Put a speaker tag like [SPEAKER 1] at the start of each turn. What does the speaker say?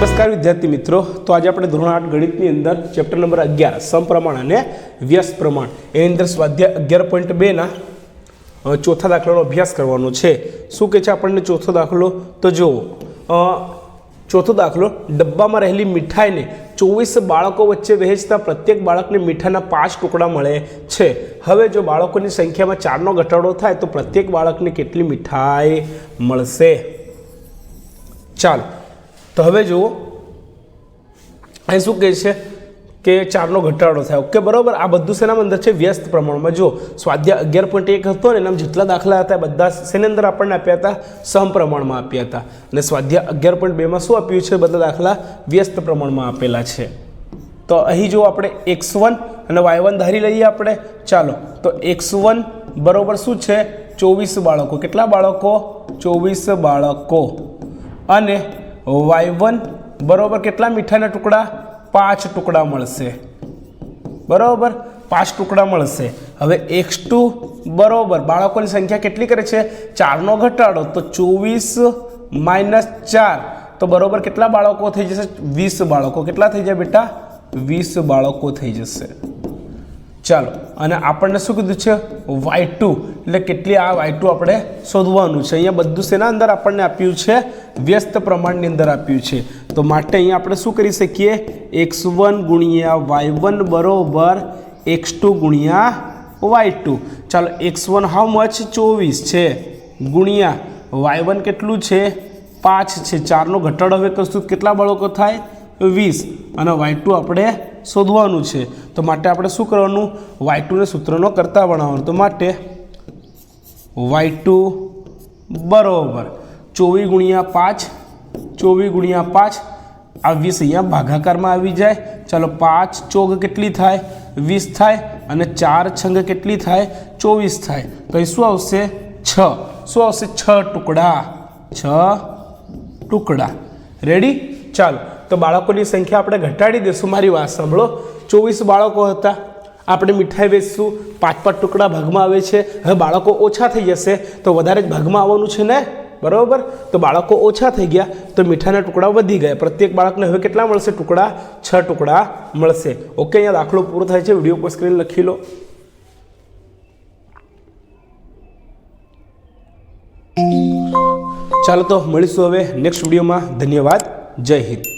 [SPEAKER 1] નમસ્કાર વિદ્યાર્થી મિત્રો. તો આજે આપણે ધોરણ આઠ ગણિતની અંદર ચેપ્ટર નંબર અગિયાર, સમપ્રમાણ અને વ્યસ્ત પ્રમાણ એની અંદર સ્વાધ્યાય અગિયાર પોઈન્ટ બેના ચોથા દાખલાનો અભ્યાસ કરવાનો છે. શું કહે છે આપણને ચોથો દાખલો? તો જુઓ ચોથો દાખલો, ડબ્બામાં રહેલી મીઠાઈને ચોવીસ બાળકો વચ્ચે વહેંચતા પ્રત્યેક બાળકને મીઠાના પાંચ ટુકડા મળે છે. હવે જો બાળકોની સંખ્યામાં ચારનો ઘટાડો થાય તો પ્રત્યેક બાળકને કેટલી મીઠાઈ મળશે? ચાલ, તો હવે જુઓ. અહીં શું કહે છે? કે ચારનો ઘટાડો થાય. ઓકે, બરાબર? આ બધું શેના અંદર છે? વ્યસ્ત પ્રમાણમાં. જો સ્વાધ્યાય અગિયાર પોઈન્ટ એક હતો ને એનામાં જેટલા દાખલા હતા બધા શેની અંદર આપણને આપ્યા હતા? સમપ્રમાણમાં આપ્યા હતા. અને સ્વાધ્યાય અગિયાર પોઈન્ટ બેમાં શું આપ્યું છે? બધા દાખલા વ્યસ્ત પ્રમાણમાં આપેલા છે. તો અહીં જો આપણે એક્સ વન અને વાય વન ધારી લઈએ આપણે. ચાલો, તો એક્સ વન બરાબર શું છે? ચોવીસ બાળકો. કેટલા બાળકો? ચોવીસ બાળકો. અને વાય વન બરાબર કેટલા મીઠાના ટુકડા? પાંચ ટુકડા મળશે. બરાબર? પાંચ ટુકડા મળશે. હવે એક્સ ટુ, બરોબર. બાળકોની સંખ્યા કેટલી કરે છે? ચારનો ઘટાડો, તો ચોવીસ માઇનસ ચાર. તો બરોબર કેટલા બાળકો થઈ જશે? વીસ બાળકો. કેટલા થઈ જાય બેટા? વીસ બાળકો થઈ જશે. ચાલો, અને આપણને શું કીધું છે? Y two. એટલે કેટલી આ વાય ટુ આપણે શોધવાનું છે. અહીંયા બધું શેના અંદર આપણને આપ્યું છે? વ્યસ્ત પ્રમાણની અંદર આપ્યું છે. તો માટે અહીંયા આપણે શું કરી શકીએ? એક્સ વન ગુણ્યા વાય વન બરોબર એક્સ ટુ ગુણ્યા વાય ટુ. ચાલો, એક્સ વન હાઉ મચ? ચોવીસ છે. ગુણ્યા વાય વન કેટલું છે? પાંચ છે. ચારનો ઘટાડો હવે કશું કેટલા બાળકો થાય? વીસ. અને વાય ટુ આપણે શોધવાનું છે. તો માટે આપણે શું કરવાનું? વાય ટુને સૂત્રનો કરતા બનાવવાનું. તો માટે વાય ટુ બરોબર. ચોવીસ ગુણ્યા પાંચ ચોવીસ ગુણ્યા પાંચ આ વીસ અહીંયા ભાગાકારમાં આવી જાય. ચાલો પાંચ ચોગ કેટલી થાય? વીસ થાય અને ચાર છંગ કેટલી થાય? ચોવીસ થાય. તો શું આવશે? છ. શું આવશે? છ ટુકડા. છ ટુકડા. રેડી ચાલો. તો બાળકોની સંખ્યા આપણે ઘટાડી દઈશું. મારી વાત સાંભળો. ચોવીસ બાળકો હતા. આપણે મીઠાઈ વેચશું. પાંચ પાંચ ટુકડા ભાગમાં આવે છે. હવે બાળકો ઓછા થઈ જશે. તો વધારે જ ભાગમાં આવવાનું છે ને? બરાબર? તો બાળકો ઓછા થઈ ગયા, તો મીઠાના ટુકડા વધી ગયા. પ્રત્યેક બાળકને હવે કેટલા મળશે? ટુકડા, છ ટુકડા મળશે. ઓકે, અહીંયા દાખલો પૂરો થાય છે. વીડિયો પર સ્ક્રીન લખી લો. ચાલો તો મળીશું હવે નેક્સ્ટ વિડીયોમાં. ધન્યવાદ. જય હિન્દ.